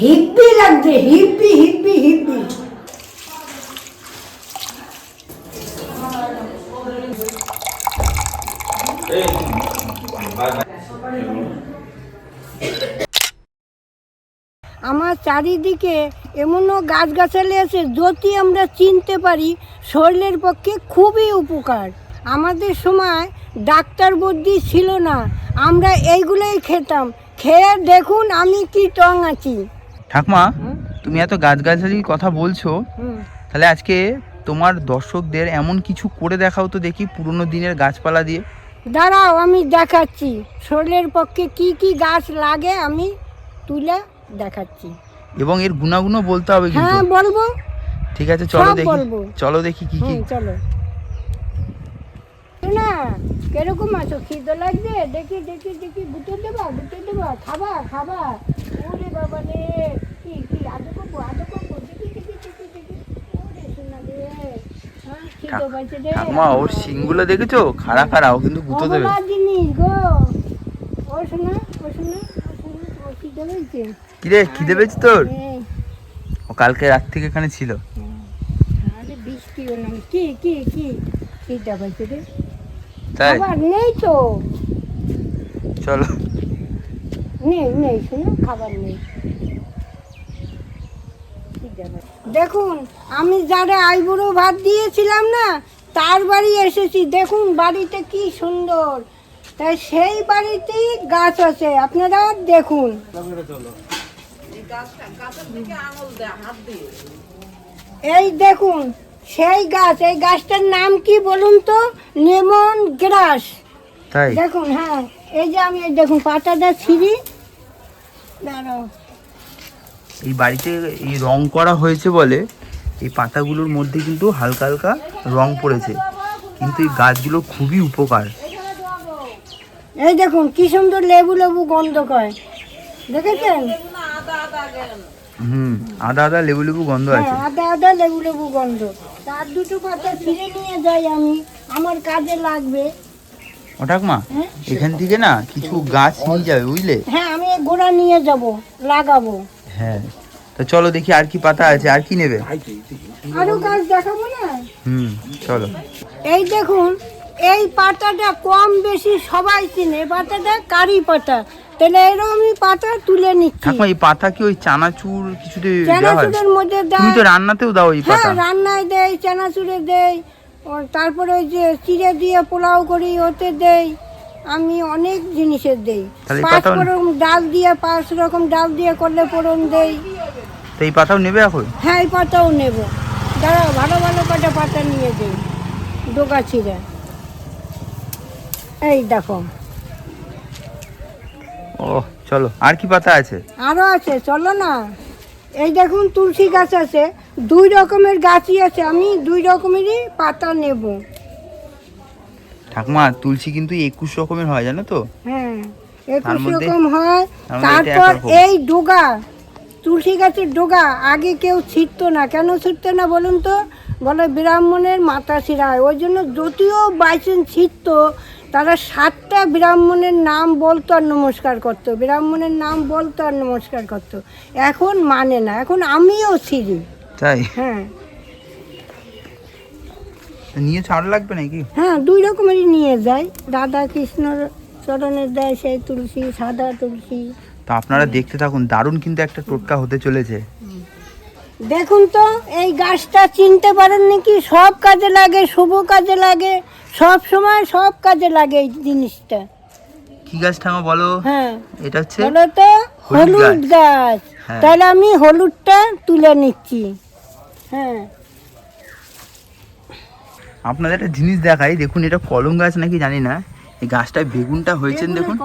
হিব্বি লাগছে হিব্বি হিব্বি হিব্বি আমার চারিদিকে এমনও গাছগাছালি আছে যদি আমরা চিনতে পারি, শরীরের পক্ষে খুবই উপকার। আমাদের সময় ডাক্তার বুদ্ধি ছিল না, আমরা এইগুলোই খেতাম। খেয়ে দেখুন আমি কি টং আছি ঠাকমা তুমি এত গাছগাছালির কথা বলছো। তাহলে আজকে তোমার দর্শকদের এমন কিছু করে দেখাও তো দেখি পুরনো দিনের গাছপালা দিয়ে। দাঁড়াও আমি দেখাচ্ছি। শরীরের পক্ষে কি কি গাছ লাগে আমি তুলে দেখাচ্ছি। এবং এর গুণাগুণও বলতে হবে কিন্তু। হ্যাঁ বলব। ঠিক আছে চলো দেখি। চলো দেখি কি কি চলো। না কীরকম আছো? খিদে লাগছে? দেখি দেখি দেখি বুটে দেবা বুটে দেবা খাবা খাবা। বাবা রে কি কি আদো করব আদো করব। দেখি দেখি দেখি দেখি। ওরে শোনা রে। হ্যাঁ খিদে পাইছে রে। ঠাকমা ওর শিংগুলো দেখেছ? খাড়া খাড়া ও কিন্তু গুঁতো দেবে। কিরে খিদে পেয়েছি তোর? হ্যাঁ ও কালকে রাত থেকে এখানে ছিল। না কি কি কি? তাই? আবার নেই তো। চলো। নেই নেই শুনো খাবার নেই। দেখুন আমি যারা আইবুড়ো ভাত দিয়েছিলাম না তার বাড়ি এসেছি। দেখুন বাড়িতে কি সুন্দর। তাই সেই বাড়িতেই গাছ আছে আপনারা দেখুন। এই দেখুন সেই গাছ এই গাছটার নাম কি বলুন তো? Lemon grass. দেখুন হ্যাঁ এই যে আমি দেখুন পাতাটা ছিঁড়ি। এই বাড়িতে এই রং করা হয়েছে বলে এই পাতাগুলোর মধ্যে কিন্তু হালকা হালকা রং পড়েছে। কিন্তু এই গাছগুলো খুবই উপকার। এই দেখুন কি সুন্দর লেবু লেবু গন্ধ করে। দেখেছেন? হুম আদা আদা লেবু লেবু গন্ধ হ্যাঁ আছে। আদা আদা লেবু লেবু গন্ধ। তার দুটো পাতা ছিঁড়ে নিয়ে যাই আমি। আমার কাজে লাগবে। ও ঠাকমা হ্যাঁ? এখান থেকে না কিছু গাছ নিয়ে যাবে বুঝলে? হ্যাঁ আমি গোড়া নিয়ে যাব লাগাবো। হ্যাঁ তো চলো দেখি আর কি পাতা আছে আর কি নেবে? আরও গাছ দেখাবো না? হুম চলো। এই দেখুন এই পাতাটা কম বেশি সবাই চিনে। পাতাটা কারি পাতা। তাহলে এরকমই পাতা তুলে নিচ্ছি। ঠাকুমা এই পাতা কি ওই চানাচুর কিছুতে দেওয়া হয়? চানাচুরের মধ্যে তুমি তো রান্নাতেও দাও এই হ্যাঁ পাতা। রান্নায় দেয় চানাচুরে দেয় তারপরে ওই যে চিড়ে দিয়ে পোলাও করি ওতে দেই আমি অনেক জিনিসের দেই। পাঁচ রকম ডাল দিয়ে পাঁচ রকম ডাল দিয়ে করলে পোড়ন দেই। তো এই পাতাও নেবে এখন? হ্যাঁ এই পাতাও নেব। দাঁড়াও ভালো ভালো কটা পাতা নিয়ে দেই। ডোকা ছিঁড়ে এই দেখো। ও চলো আর কি পাতা আছে? আরও আছে চলো না। এই দেখুন তুলসী গাছ আছে। দুই রকমের গাছই আছে আমি দুই রকমেরই পাতা নেব। ঠাকুমা তুলসী কিন্তু একুশ রকমের হয় জানো তো? হ্যাঁ একুশ রকম হয়। তারপর এই ডোগা তুলসী গাছের ডোগা আগে কেউ ছিটতো না। কেন ছিটতো না বলুন তো? বলে ব্রাহ্মণের মাথা ছিঁড়ায় ওই জন্য যদিও বাইচেন্স ছিটতো তারা সাতটা ব্রাহ্মণের নাম বলতো আর নমস্কার করতো। ব্রাহ্মণের নাম বলতো আর নমস্কার করতো। এখন মানে না এখন আমিও ছিঁড়ি। তাই? হ্যাঁ। নিয়ে ছাড় লাগবে নাকি? হ্যাঁ দুই রকমেরই নিয়ে যাই রাধা কৃষ্ণর চরণের দেয় সেই তুলসী সাদা তুলসী। তো আপনারা দেখতে থাকুন দারুণ কিন্তু একটা টোটকা হতে চলেছে। দেখুন তো এই গাছটা চিনতে পারেন নাকি সব কাজে লাগে শুভ কাজে লাগে সব সময় সব কাজে লাগে এই জিনিসটা। কি গাছ ঠামা বলো? হ্যাঁ। এটা হচ্ছে বলো তো হলুদ হলুদ গাছ। হ্যাঁ। তাহলে আমি হলুদটা তুলে নিচ্ছি। হ্যাঁ। আপনাদের একটা জিনিস দেখাই দেখুন এটা কলম গাছ নাকি জানি না এই গাছটায় বেগুনটা হয়েছেন দেখুন।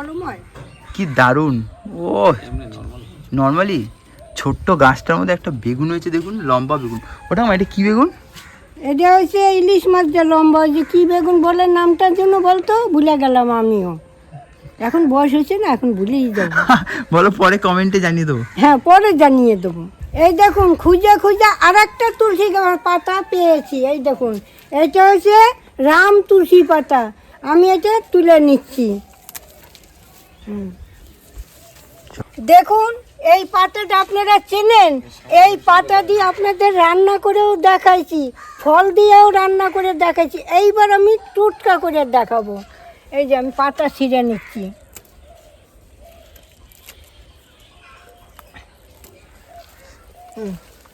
কি দারুণ। ও নর্মালি। ছোট্ট গাছটার মধ্যে একটা বেগুন হয়েছে দেখুন লম্বা বেগুন। ওটা এটা কি বেগুন? এটা হচ্ছে ইলিশ মাছ যা লম্বা যে কি বেগুন বলে নামটার জন্য বলতো? ভুলে গেলাম আমিও। এখন বয়স হয়েছে না এখন ভুলেই যাব। বলো পরে কমেন্টে জানিয়ে দেবো। হ্যাঁ পরে জানিয়ে দেবো। এই দেখুন, খুঁজে খুঁজে আর একটা তুলসী পাতা পেয়েছি, এই দেখুন। এটা হচ্ছে রাম তুলসী পাতা। আমি এটা তুলে নিচ্ছি। দেখুন, এই পাতাটা আপনারা চেনেন? এই পাতা দিয়ে আপনাদের রান্না করেও দেখাইছি, ফল দিয়েও রান্না করে দেখাইছি। এইবার আমি টুটকা করে দেখাবো। এই যে আমি পাতা ছিঁড়ে নিচ্ছি।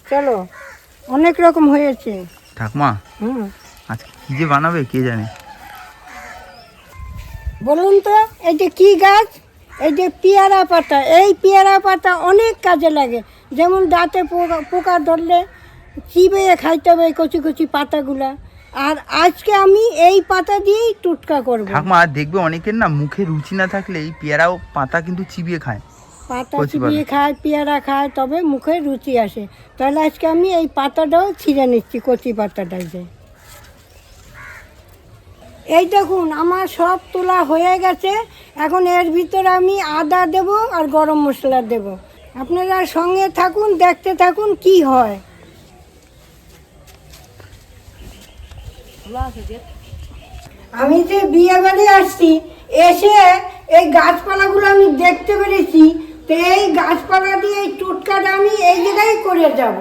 চলো অনেক রকম হয়েছে। ঠাকুমা হুম। আজকে কি যে বানাবে কে জানে? বলুন তো এই যে কি গাছ এই যে পেয়ারা পাতা এই পেয়ারা পাতা অনেক কাজে লাগে। যেমন দাঁতে পোকা পোকা ধরলে চিবিয়ে খাইতে হবে এই কচি কচি পাতাগুলা। আর আজকে আমি এই পাতা দিয়েই টুটকা করব। ঠাকুমা দেখবে অনেকের না মুখে রুচি না থাকলে এই পেয়ারাও পাতা কিন্তু চিবিয়ে খায়। পাতা চিবিয়ে খায় পেয়ারা খায় তবে মুখে রুচি আসে। তাহলে আজকে আমি এই পাতাটাও ছিঁড়ে নিচ্ছি কচি পাতাটাই যে। এই দেখুন আমার সব তোলা হয়ে গেছে। এখন এর ভিতরে আমি আদা দেব আর গরম মশলা দেব। আপনারা সঙ্গে থাকুন দেখতে থাকুন কি হয়। আমি যে বিয়ে বাড়ি আসছি এসে এই গাছপালাগুলো আমি দেখতে পেরেছি। তো এই গাছপালা দিয়ে এই টুটকাটা আমি এই জায়গায় করে যাব।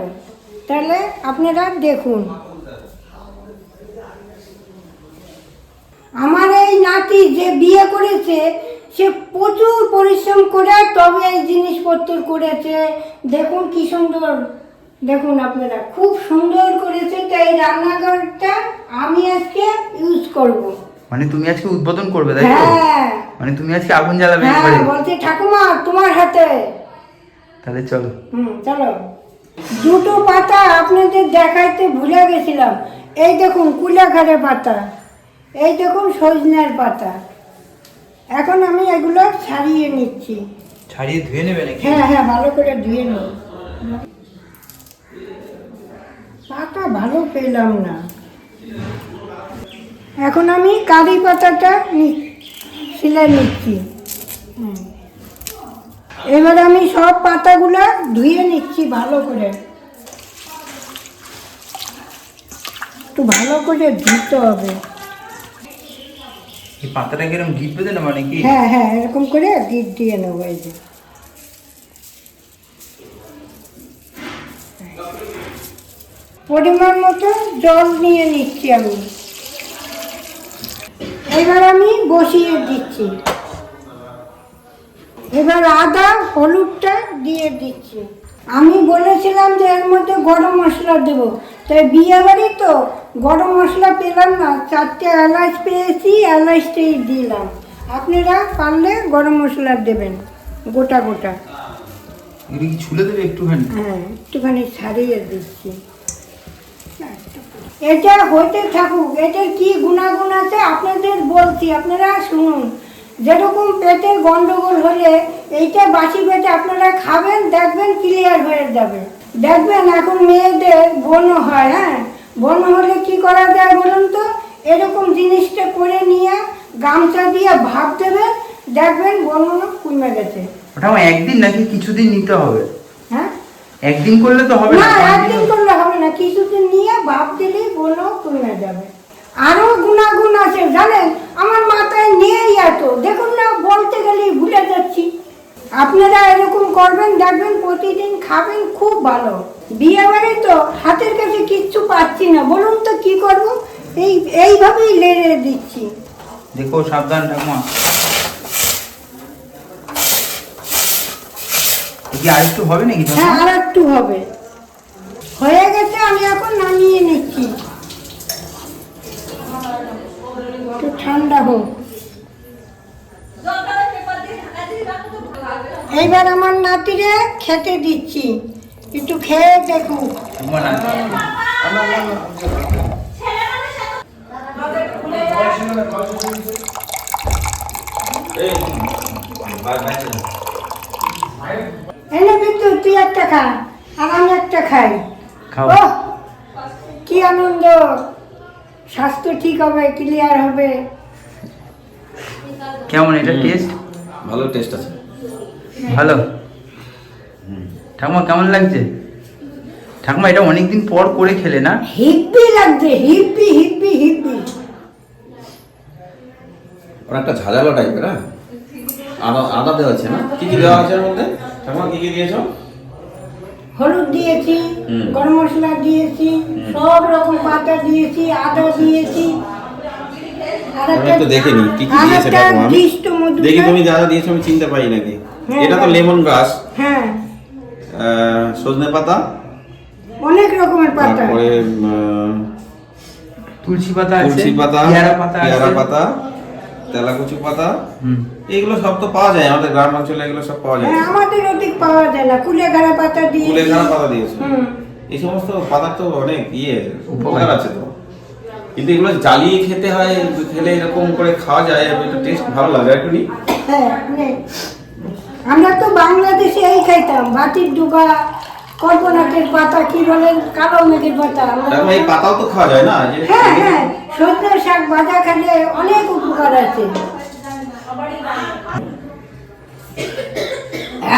তাহলে আপনারা দেখুন। আমার এই নাতি যে বিয়ে করেছে, সে প্রচুর পরিশ্রম করে তবে এই জিনিসপত্র করেছে। দেখুন কি সুন্দর। দেখুন আপনারা, খুব সুন্দর করেছে। তো এই রান্নাঘরটা আমি আজকে ইউজ করব। মানে তুমি আজকে উদ্বোধন করবে তাই তো? হ্যাঁ। মানে তুমি আজকে আগুন জ্বালাবে হ্যাঁ বলছে ঠাকুমা তোমার হাতে। তাহলে চলো। হুম চলো। দুটো পাতা আপনাদের দেখাইতে ভুলে গেছিলাম। এই দেখুন কুলাঘারের পাতা। এই দেখুন সজনের পাতা। এখন আমি এগুলো ছাড়িয়ে নিচ্ছি। ছাড়িয়ে ধুয়ে নেবে নাকি? হ্যাঁ হ্যাঁ ভালো করে ধুয়ে নিই পাতা ভালো পেলাম না। এখন আমি কারি পাতাটা সিলাই নিচ্ছি। এবার আমি সব পাতাগুলো ধুয়ে নিচ্ছি ভালো করে। একটু ভালো করে ধুতে হবে। এই পাতাটা কিরম গিট বেঁধে নেবা নাকি? হ্যাঁ হ্যাঁ এরকম করে গিট দিয়ে নেব এই যে। পরিমাণ মতো জল নিয়ে নিচ্ছি আমি। এবার আমি বসিয়ে দিচ্ছি। এবার আদা হলুদটা দিয়ে দিচ্ছি। আমি বলেছিলাম যে এর মধ্যে গরম মশলা দেবো। তাই বিয়ে বাড়ি তো গরম মশলা পেলাম না চারটে এলাচ পেয়েছি এলাচটাই দিলাম। আপনারা পারলে গরম মশলা দেবেন গোটা গোটা। ছুলে দেবে একটুখানি? হ্যাঁ একটুখানি ছাড়িয়ে দিচ্ছি। এটা হতে থাকুক এটার কি গুণাগুণ আছে আপনাদের বলছি, আপনারা শুনুন। যেরকম পেটের গন্ডগোল হলে এইটা বাসি পেটে আপনারা খাবেন, দেখবেন ক্লিয়ার হয়ে যাবে। দেখবেন এখন মেয়েদের বন হয় হ্যাঁ? বনো হলে কি করা যায় বলুন তো? এরকম জিনিসটা করে নিয়ে গামছা দিয়ে ভাব দেবেন, দেখবেন বনো কমে গেছে। ওটা একদিন নাকি কিছুদিন নিতে হবে। একদিন করলে তো হবে না একদিন করলে হবে না কিছুদিন নিয়ে ভাব দিলেই বলো কমে যাবে। আরও গুণাগুণ আছে জানেন? আমার মাথায় নেই এত। দেখুন না বলতে গেলেই ভুলে যাচ্ছি। আপনারা এরকম করবেন দেখবেন প্রতিদিন খাবেন খুব ভালো। বিয়ে বাড়ি তো হাতের কাছে কিচ্ছু পাচ্ছি না। বলুন তো কি করব? এই এইভাবেই লেড়ে দিচ্ছি। দেখো সাবধান ঠাকুমা। কি আর একটু হবে নাকি? হ্যাঁ আর একটু হবে। হয়ে গেছে আমি এখন নামিয়ে নিচ্ছি। একটু ঠান্ডা হোক। এইবার আমার নাতিরে খেতে দিচ্ছি। একটু খেয়ে ঠাকুমা না এনে বিদ্যু তুই একটা খা আর আমি একটা খাই। খাও। ও কি আনন্দ। স্বাস্থ্য ঠিক হবে ক্লিয়ার হবে। কেমন এটা টেস্ট ভালো টেস্ট আছে। ভালো। ঠাকুমা কেমন লাগছে? ঠাকুমা এটা অনেকদিন পর করে খেলে না? হিব্বি লাগছে হিব্বি হিব্বি হিব্বি অনেকটা ঝাঁঝালো টাইপের হ্যাঁ? আদা আদা দেওয়া আছে না? কি কি দেওয়া আছে এর মধ্যে? ঠাকুমা কি কি দিয়েছ? হলুদ দিয়েছি গরম মশলা দিয়েছি সব রকম পাতা দিয়েছি আদা দিয়েছি। আমি কি কি দিয়েছে ঠাকুমা আমি। দেখি তুমি যা যা দিয়েছ আমি চিনতে পারি নাকি। হ্যাঁ, এটা তো। লেমন গাছ হ্যাঁ। সজনে পাতা। অনেক রকমের পাতা। তারপরে তুলসী পাতা আছে তুলসী পাতা পেয়ারা পাতা পেয়ারা পাতা। তেলাকুচু পাতা এগুলো সব তো পাওয়া যায় আমাদের গ্রাম অঞ্চলে এগুলো সব পাওয়া যায়। হ্যাঁ আমাদের ওদিক পাওয়া যায় না কুলেখাড়া পাতা দিয়ে কুলের ঘাড়া পাতা দিয়েছ। হুম। এই সমস্ত পাতার তো অনেক ইয়ে উপকার আছে তো। কিন্তু এগুলো জ্বালিয়ে খেতে হয় খেলে এরকম করে খাওয়া যায় একটু টেস্ট ভালো লাগে একটু নি? হ্যাঁ আমরা তো বাংলাদেশে এই খাইতাম ভাতির ডুগা কল্পনাকের পাতা কি বলেন কালো মেঘের পাতা। এই পাতাও তো খাওয়া যায় না? হ্যাঁ হ্যাঁ সজনে শাক ভাজা খেলে অনেক উপকার আছে।